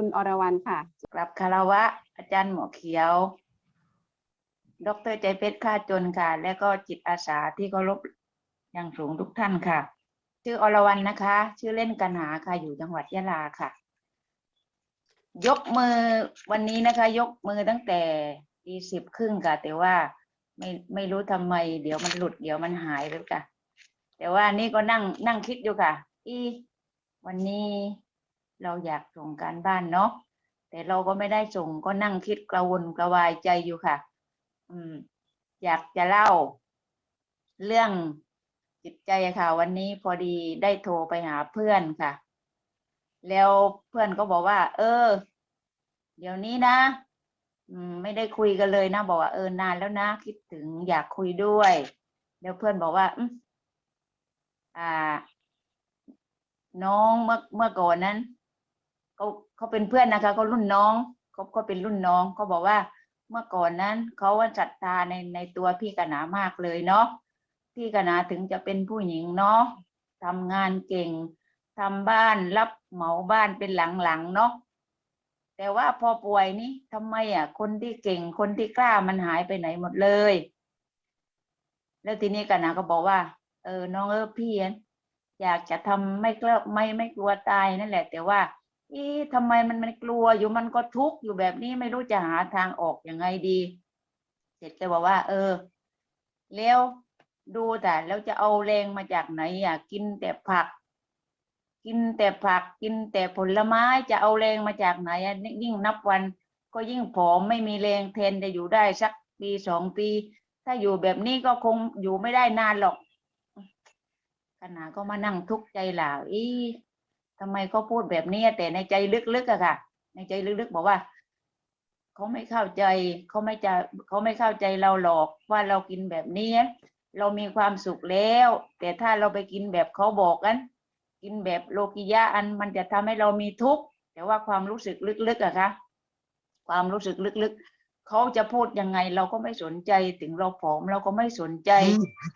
คุณอรวรรณค่ะ กลับคารวะ อาจารย์หมอเขียว ดรใจเพชรค่าจนค่ะ และก็จิตอาสาที่เคารพอย่างสูงทุกท่านค่ะ ชื่ออรวรรณนะคะ ชื่อเล่นกันหาค่ะ อยู่จังหวัดยะลาค่ะ ยกมือวันนี้นะคะ ยกมือตั้งแต่ตีสิบครึ่งค่ะ แต่ว่าไม่ไม่รู้ทำไม เดี๋ยวมันหลุดเดี๋ยวมันหายไปค่ะ แต่ว่านี่ก็นั่งนั่งคิดอยู่ค่ะ อีวันนี้ เราอยากส่งการบ้านเนาะแต่เราก็ไม่ได้ส่งก็นั่งคิดกระวนกระวายใจอยู่ค่ะ อืม อยากจะเล่า เรื่องจิตใจค่ะ วันนี้พอดีได้โทรไปหาเพื่อนค่ะ แล้วเพื่อนก็บอกว่า เออ เดี๋ยวนี้นะมไม่ได้คุยกันเลยนะบอกว่าเออนานแล้วนะ คิดถึงอยากคุยด้วยแล้วเพื่อนบอกว่าอืมอ่า น้องเมื่อเมื่อก่อนนั้น เขาเขาเป็นเพื่อนนะคะเขารุ่นน้องเขาเขาเป็นรุ่นน้องเขาบอกว่าเมื่อก่อนนั้นเขาว่าศรัทธาในในตัวพี่กนามากเลยเนาะพี่กนาถึงจะเป็นผู้หญิงเนาะทำงานเก่งทำบ้านรับเหมาบ้านเป็นหลังๆเนาะแต่ว่าพอป่วยนี่ทำไมอะ คนที่เก่งคนที่กล้ามันหายไปไหนหมดเลย แล้วทีนี้กันนาก็บอกว่า เออน้องเออพี่อะอยากจะทำไม่กลัวไม่ไม่กลัวตายนั่นแหละ แต่ว่า อ๊ะทำไมมันมันกลัวอยู่มันก็ทุกข์อยู่แบบนี้ไม่รู้จะหาทางออกยังไงดี เสร็จก็บอกว่า เออ แล้วดูแต่แล้วจะเอาแรงมาจากไหนอะกินแต่ผัก กินแต่ผักกินแต่ผลไม้จะเอาแรงมาจากไหนอะยิ่งนับวันก็ยิ่งผอมไม่มีแรงเทนจะอยู่ได้สักปีสองปี ถ้าอยู่แบบนี้ก็คงอยู่ไม่ได้นานหรอกขนาดก็มานั่งทุกข์ใจหล่าอี ทำไมเขาพูดแบบนี้แต่ในใจลึกๆอะค่ะ ในใจลึกๆบอกว่าเขาไม่เข้าใจเขาไม่จะเขาไม่เข้าใจเราหรอกว่าเรากินแบบนี้เรามีความสุขแล้ว แต่ถ้าเราไปกินแบบเขาบอกกันกินแบบโลกิยะอันมันจะทำให้เรามีทุกข์แต่ว่าความรู้สึกลึกๆอะค่ะความรู้สึกลึกๆเขาจะพูดยังไงเราก็ไม่สนใจถึงเราผอมเราก็ไม่สนใจ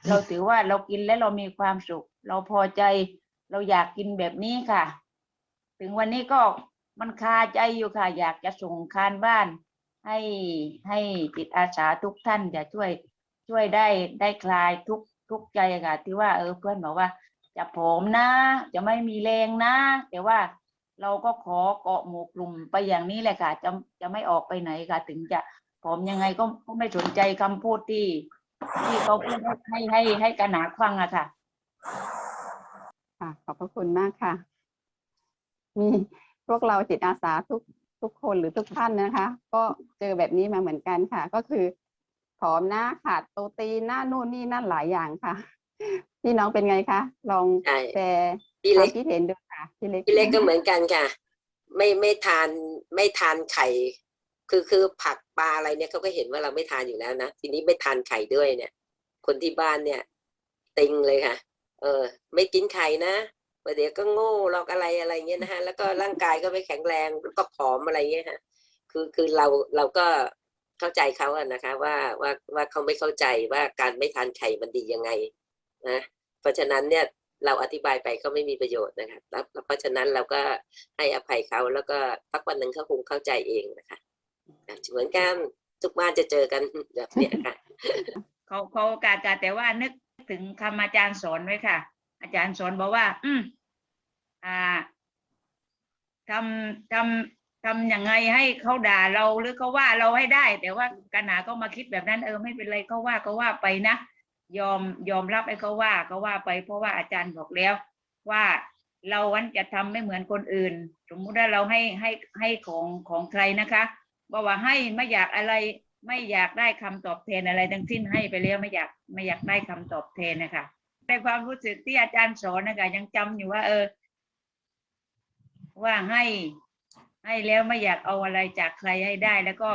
เราถือว่าเรากินแล้วเรามีความสุข เราพอใจ เราอยากกินแบบนี้ค่ะ ถึงวันนี้ก็มันคาใจอยู่ค่ะ อยากจะส่งคานบ้าน ให้ให้จิตอาสาทุกท่านจะช่วยช่วยได้ได้คลายทุกทุกใจค่ะ ที่ว่าเออเพื่อนบอกว่า จะผอมนะ จะไม่มีแรงนะ แต่ว่าเราก็ขอเกาะหมู่กลุ่มไปอย่างนี้แหละค่ะ จะจะไม่ออกไปไหนค่ะ ถึงจะผอมยังไงก็ก็ไม่สนใจคำพูดที่ ที่เขาพูดให้ให้ให้กระหนาฟังอะค่ะ ค่ะ ขอบพระคุณมากค่ะ มีพวกเราจิตอาสาทุกทุกคนหรือทุกท่านนะคะ ก็เจอแบบนี้มาเหมือนกันค่ะ ก็คือผอมหน้าขาดโปรตีนหน้านู่นนี่นั่นหลายอย่างค่ะ พี่น้องเป็นไงคะ ลองใช่แชร์พี่ควาเล็มกคิดเห็นดูค่ะพี่เล็กพี่เล็กก็เหมือนกันค่ะ ไม่ไม่ทานไม่ทานไข่ คือคือผักปลาอะไรเนี่ยเขาก็เห็นว่าเราไม่ทานอยู่แล้วนะทีนี้ไม่ทานไข่ด้วยเนี่ย คนที่บ้านเนี่ยติงเลยค่ะ เออ ไม่กินไข่นะประเดี๋ยวก็โง่หรอกอะไรอะไรเงี้ยนะฮะแล้วก็ร่างกายก็ไม่แข็งแรงแล้วก็ผอมอะไรเงี้ยฮะคือคือเราเราก็เข้าใจเขาอะนะคะ ว่าว่าว่าเขาไม่เข้าใจว่าการไม่ทานไข่มันดียังไงนะเพราะฉะนั้นเนี่ยเราอธิบายไปก็ไม่มีประโยชน์นะคะแล้วเพราะฉะนั้นเราก็ให้อภัยเขาแล้วก็พักวันหนึ่งเขาคงเข้าใจเองนะคะเหมือนกันทุกบ้านจะเจอกันแบบเนี้ยค่ะเขาเขากากาแต่ว่านึก ถึงคำอาจารย์สอนไว้ค่ะ อาจารย์สอนบอกว่า อืมอ่าทำทำทำยังไงให้เขาด่าเราหรือเขาว่าเราให้ได้ แต่ว่ากันหนาก็มาคิดแบบนั้นเออไม่เป็นไรเขาว่าก็ว่าไปนะยอมยอมรับให้เขาว่าเขาว่าไป เพราะว่าอาจารย์บอกแล้ว ว่าเราวันจะทำไม่เหมือนคนอื่น สมมุติว่าเราให้ให้ให้ของของใครนะคะบอกว่าให้ไม่อยากอะไร ไม่อยากได้คำตอบแทนอะไรทั้งสิ้นให้ไปแล้วไม่อยากไม่อยากได้คำตอบแทนนะคะในความรู้สึกที่อาจารย์สอนนะคะยังจำอยู่ว่า เออ ว่าให้ให้แล้วไม่อยากเอาอะไรจากใครให้ได้ แล้วก็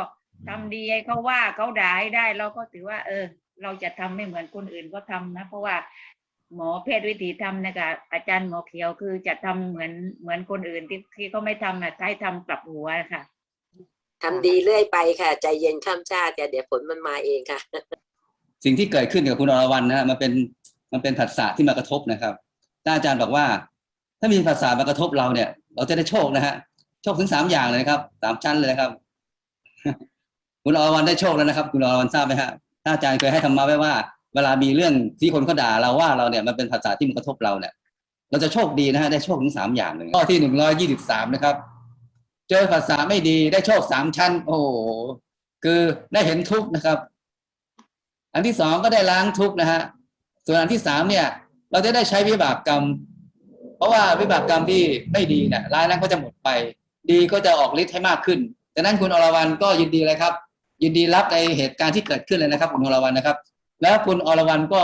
ทำดีให้เขาว่าเขาด่าให้ได้ เราก็ถือว่า เออ เราจะทำไม่เหมือนคนอื่นก็ทำนะ เพราะว่าหมอแพทย์วิถีทำนะคะอาจารย์หมอเขียวคือจะทำเหมือนเหมือนคนอื่นที่ที่เขาไม่ทำนะให้ทำกลับหัวนะคะ ทำดีเรื่อยไปค่ะ ใจเย็นข้ามชาติแต่เดี๋ยวผลมันมาเองค่ะ สิ่งที่เกิดขึ้นกับคุณอรวรรณนะฮะมันเป็นมันเป็นผัสสะที่มากระทบนะครับท่านอาจารย์บอกว่า ถ้ามีผัสสะมากระทบเราเนี่ย เราจะได้โชคนะฮะโชชคถึงสามอย่างเลยนะครับสามชั้นเลยนะครับ คุณอรวรรณได้โชคแล้วนะครับ คุณอรวรรณทราบไหมฮะถ้าอาจารย์เคยให้ธรรมะไว้ว่า เวลามีเรื่องที่คนเขาด่าเราว่าเราเนี่ยมันเป็นภาษาที่มันกระทบเราเนี่ย เราจะโชคดีนะฮะได้โชคถึงสามอย่างเลยข้อที่หนึ่งร้อยยี่สิบสามนะครับ เจอภาษาไม่ดีได้โชคสามชั้น โอ้โหคือได้เห็นทุกข์นะครับ อันที่สองก็ได้ล้างทุกข์นะฮะส่วนอันที่สามเนี่ย เราจะได้ใช้วิบากกรรม เพราะว่าวิบากกรรมที่ไม่ดีเนี่ยร้ายนั้นก็จะหมดไป ดีก็จะออกฤทธิ์ให้มากขึ้นดังนั้นคุณอรวรรณก็ยินดีเลยครับ ยินดีรับในเหตุการณ์ที่เกิดขึ้นเลยนะครับ คุณอรวรรณนะครับ แล้วคุณอรวรรณก็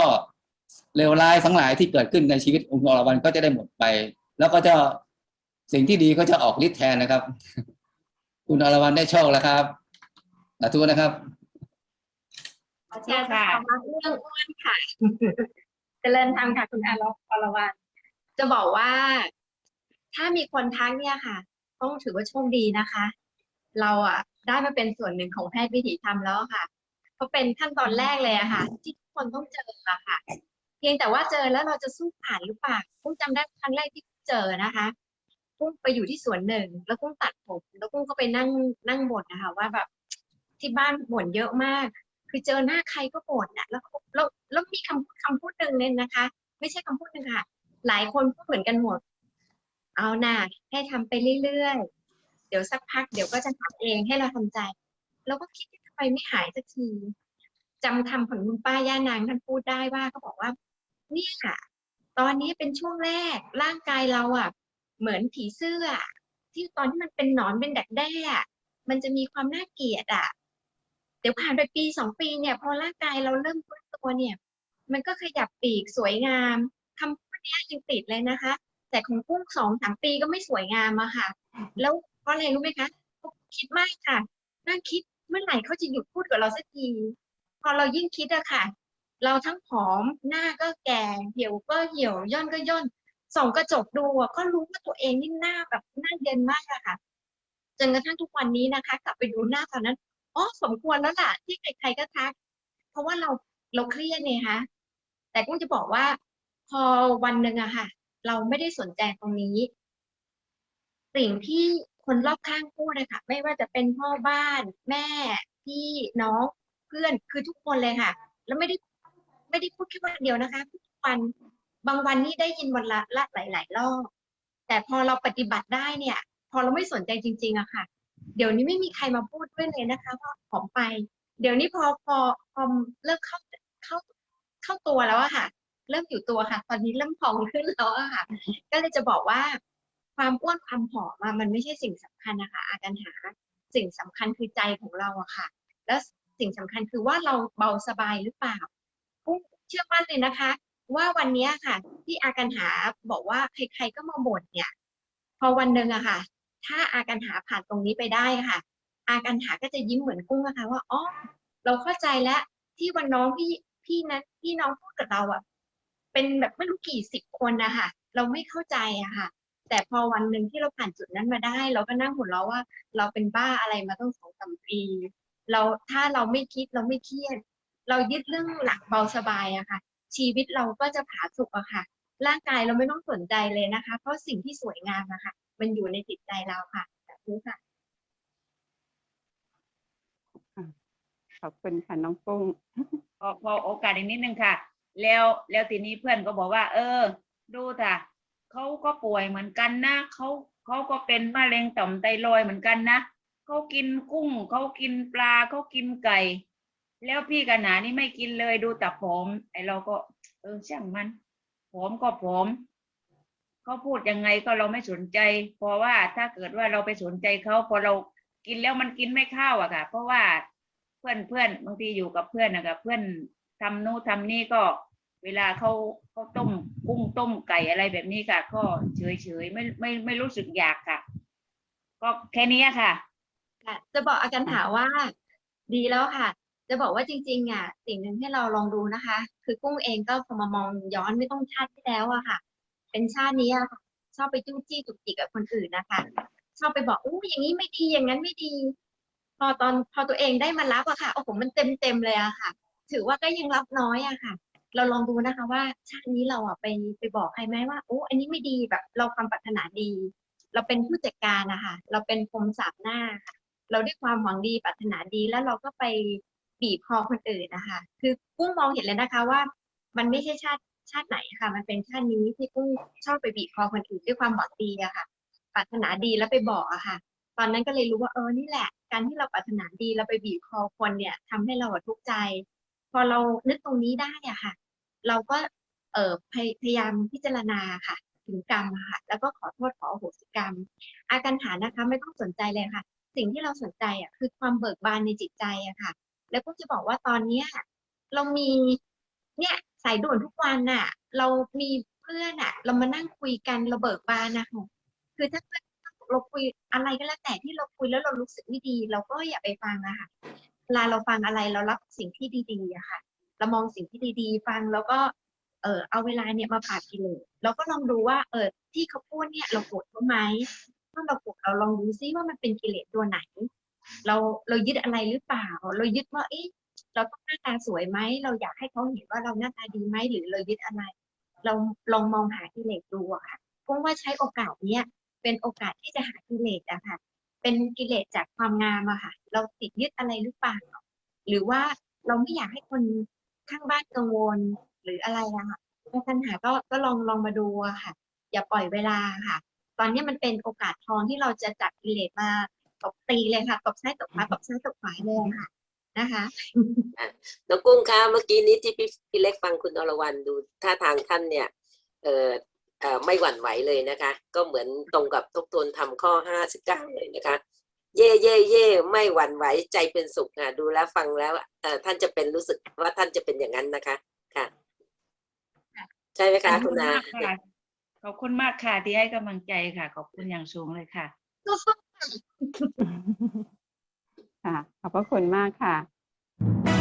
เลวร้ายทั้งหลายที่เกิดขึ้นในชีวิตองคุณอรวรรณก็จะได้หมดไป แล้วก็จะ สิ่งที่ดีก็จะออกฤทธิ์แทนนะครับ คุณอรวรรณได้โชคแล้วครับสาธุนะครับอาจารย์ค่ะมาเรื่องอ้วนค่ะ เจริญธรรมค่ะ คุณอารอรวันจะบอกว่า ถ้ามีคนทักเนี่ยค่ะ ต้องถือว่าโชคดีนะคะ เราอะ ได้มาเป็นส่วนหนึ่งของแพทย์วิถีธรรมแล้วค่ะ เพราะเป็นขั้นตอนแรกเลยอะค่ะ ที่ทุกคนต้องเจออะค่ะ เพียงแต่ว่าเจอแล้วเราจะสู้ผ่านหรือเปล่ากุ้งจำได้ครั้งแรกที่เจอนะคะ กุ้งไปอยู่ที่สวนหนึ่ง แล้วกุ้งตัดผม แล้วกุ้งก็ไปนั่งนั่งบ่นนะคะ ว่าแบบที่บ้านบ่นเยอะมาก คือเจอหน้าใครก็บ่นนะแล้วแล้วแล้วมีคำพูดคำพูดหนึ่งเนี่ยนะคะ ไม่ใช่คำพูดหนึ่งค่ะ หลายคนพูดเหมือนกันหมด เอาหน่าให้ทำไปเรื่อยๆ เดี๋ยวสักพักเดี๋ยวก็จะทำเองให้เราทำใจ แล้วก็คิดว่าทำไมไม่หายสักทีจำคำของคุณป้าย่านางท่านพูดได้ว่าเขาบอกว่า เนี่ยค่ะตอนนี้เป็นช่วงแรกร่างกายเราอะ เหมือนผีเสื้อ ที่ตอนที่มันเป็นหนอนเป็นดักแด้อะมันจะมีความน่าเกลียดอะเดี๋ยวผ่านไปปีสองปีเนี่ยพอร่างกายเราเริ่มฟื้นตัวเนี่ย มันก็ขยับปีกสวยงามคำพูดเนี้ยยังติดเลยนะคะ แต่ของกุ้งสองสามปีก็ไม่สวยงามอะค่ะ แล้วเพราะอะไรรู้ไหมคะคิดมากค่ะ นั่งคิดเมื่อไหร่เขาจะหยุดพูดกับเราสักที พอเรายิ่งคิดอะค่ะ เราทั้งผอมหน้าก็แก่เหี่ยวก็เหี่ยวย่นก็ย่น ส่องกระจกดูอะก็รู้ว่าตัวเองนี่หน้าแบบหน้าเย็นมากอะค่ะจนกระทั่งทุกวันนี้นะคะ กลับไปดูหน้าตอนนั้นอ๋อสมควรแล้วล่ะที่ใครๆก็ทัก เพราะว่าเราเราเครียดเนี่ยคะแต่กุ้งจะบอกว่า พอวันหนึ่งอะค่ะ เราไม่ได้สนใจตรงนี้ สิ่งที่คนรอบข้างพูดเลยค่ะ ไม่ว่าจะเป็นพ่อบ้าน แม่พี่น้องเพื่อนคือทุกคนเลยค่ะ แล้วไม่ได้ไม่ได้พูดแค่วันเดียวนะคะพูดทุกวัน บางวันนี่ได้ยินวันละละหลาย ๆ รอบแต่พอเราปฏิบัติได้เนี่ย พอเราไม่สนใจจริงๆอะค่ะ เดี๋ยวนี้ไม่มีใครมาพูดด้วยเลยนะคะว่าผอมไป เดี๋ยวนี้พอพอพอเริ่มเข้าเข้าเข้าตัวแล้วอะค่ะ เริ่มอยู่ตัวค่ะ ตอนนี้เริ่มพองขึ้นแล้วอะค่ะ ก็เลยจะบอกว่าความอ้วนความผอมอะมันไม่ใช่สิ่งสำคัญนะคะ อาการหาสิ่งสำคัญคือใจของเราอะค่ะ แล้วสิ่งสำคัญคือว่าเราเบาสบายหรือเปล่ากุ้งเชื่อมั่นเลยนะคะ ว่าวันนี้ค่ะ ที่อาการหาบอกว่าใครๆก็มาบ่นเนี่ย พอวันหนึ่งอะค่ะ ถ้าอาการหาผ่านตรงนี้ไปได้ค่ะ อาการหาก็จะยิ้มเหมือนกุ้งนะคะว่าอ๋อเราเข้าใจแล้วที่วันน้องพี่พี่นั้นพี่น้องพูดกับเราอะเป็นแบบไม่รู้กี่สิบคนนะคะเราไม่เข้าใจอะค่ะ แต่พอวันหนึ่งที่เราผ่านจุดนั้นมาได้ เราก็นั่งหัวเราะว่า เราเป็นบ้าอะไรมาต้องสองสามปีเราถ้าเราไม่คิดเราไม่เครียด เรายึดเรื่องหลักเบาสบายอะค่ะ ชีวิตเราก็จะผาสุกอะค่ะ ร่างกายเราไม่ต้องสนใจเลยนะคะ เพราะสิ่งที่สวยงามอะค่ะมันอยู่ในจิตใจเราค่ะแบบนี้ค่ะ ขอบคุณค่ะน้องกุ้งพอพอโอกาสอีกนิดนึงค่ะ แล้วแล้วทีนี้เพื่อนก็บอกว่า เออ ดูค่ะเขาก็ป่วยเหมือนกันนะเขาเขาก็เป็นมะเร็งต่อมไทรอยด์เหมือนกันนะเขากินกุ้งเขากินปลาเขากินไก่ แล้วพี่กันหนานี่ไม่กินเลยดูแต่ผมไอเราก็ เออช่างมัน ผมก็ผมเขาพูดยังไงก็เราไม่สนใจ เพราะว่าถ้าเกิดว่าเราไปสนใจเขาพอเรากินแล้วมันกินไม่เข้าอะค่ะ เพราะว่าเพื่อนเพื่อนบางทีอยู่กับเพื่อนนะครับเพื่อนทำนู้นทำนี่ก็เวลาเขาเขาต้มกุ้งต้มไก่อะไรแบบนี้ค่ะ ก็เฉยเฉยไม่ไม่ไม่รู้สึกอยากค่ะ ก็แค่นี้ค่ะค่ะจะบอกอาการถามว่า ดีแล้วค่ะ จะบอกว่าจริงๆอะสิ่งหนึ่งให้เราลองดูนะคะ คือกุ้งเองก็พอมามองย้อนไม่ต้องชาติที่แล้วอะค่ะ เป็นชาตินี้อะค่ะชอบไปจู้จี้จุกจิกกับคนอื่นนะคะ ชอบไปบอกอู้อย่างนี้ไม่ดีอย่างนั้นไม่ดี พอตอนพอตัวเองได้มารับอะค่ะโอ้โหมันเต็มเต็มเลยอะค่ะ ถือว่าก็ยังรับน้อยอะค่ะ เราลองดูนะคะว่าชาตินี้เราอะไปไปบอกใครไหมว่าโอ้อันนี้ไม่ดีแบบ เราความปรารถนาดี เราเป็นผู้จัดการนะคะเราเป็นพรมสามหน้า เราด้วยความหวังดีปรารถนาดีแล้วเราก็ไป บีบคอคนอื่นนะคะคือกุ้งมองเห็นเลยนะคะว่า มันไม่ใช่ชาติชาติไหนค่ะ มันเป็นชาตินี้ที่กุ้งชอบไปบีบคอคนอื่นด้วยความหวังดีอะค่ะปรารถนาดีแล้วไปบอกอะค่ะ ตอนนั้นก็เลยรู้ว่าเออนี่แหละ การที่เราปรารถนาดีเราไปบีบคอคนเนี่ยทำให้เราทุกข์ใจ พอเรานึกตรงนี้ได้อะค่ะ เราก็เออพยายามพิจารณาค่ะ ถึงกรรมค่ะ แล้วก็ขอโทษขออโหสิกรรม อาการฐานนะคะ ไม่ต้องสนใจเลยค่ะ สิ่งที่เราสนใจอะคือความเบิกบานในจิตใจอะค่ะ แล้วก็จะบอกว่าตอนเนี้ยเรามีเนี่ยสายด่วนทุกวันน่ะ เรามีเพื่อนอะ เรามานั่งคุยกันเราเบิกบานนะคะคือถ้าเพื่อนเราคุยอะไรก็แล้วแต่ที่เราคุยแล้วเรารู้สึกไม่ดี เราก็อย่าไปฟังอะค่ะเวลาเราฟังอะไรเรารับสิ่งที่ดีๆอะค่ะ เรามองสิ่งที่ดีๆ ฟังแล้วก็เออเอาเวลาเนี่ยมาปราบกิเลสเราก็ลองดูว่า เออที่เขาพูดเนี่ยเราโกรธเขาไหมถ้าเราโกรธเราลองดูซิว่ามันเป็นกิเลสตัวไหน เราเรายึดอะไรหรือเปล่า เรายึดว่าเอ๊ะเราต้องหน้าตาสวยไหมเราอยากให้เขาเห็นว่าเราหน้าตาดีไหมหรือเรายึดอะไร เราลองมองหากิเลสดูอะค่ะพราะว่าใช้โอกาสเนี้ยเป็นโอกาสที่จะหากิเลสอะค่ะ เป็นกิเลสจากความงามอะค่ะ เราติดยึดอะไรหรือเปล่า หรือว่าเราไม่อยากให้คนข้างบ้านกังวลหรืออะไรอะค่ะปัญหาก็ก็ลองลองมาดูอะค่ะ อย่าปล่อยเวลาค่ะ ตอนนี้มันเป็นโอกาสทองที่เราจะจับกิเลสมา ตบตีเลยค่ะตบซ้ายตบขวาตบซ้ายตบขวาเลยค่ะนะคะน้องกุ้งคะเมื่อกี้นี้ที่พี่พี่เล็กฟังคุณอรวรรณดูท่าทางท่านเนี่ยเออเอ่อไม่หวั่นไหวเลยนะคะ ก็เหมือนตรงกับทบทวนทำข้อห้าสิบเก้าเลยนะคะ เย่เย่เย่ไม่หวั่นไหวใจเป็นสุขค่ะดูแล้วฟังแล้วเออท่านจะเป็นรู้สึกว่าท่านจะเป็นอย่างนั้นนะคะค่ะ ใช่ไหมขคะอบคุคุณณนามากค่ะขอบคุณมากค่ะที่ให้กำลังใจค่ะ ขอบคุณอย่างสูงเลยค่ะสู้ๆ ค่ะขอบพระคุณมากค่ะ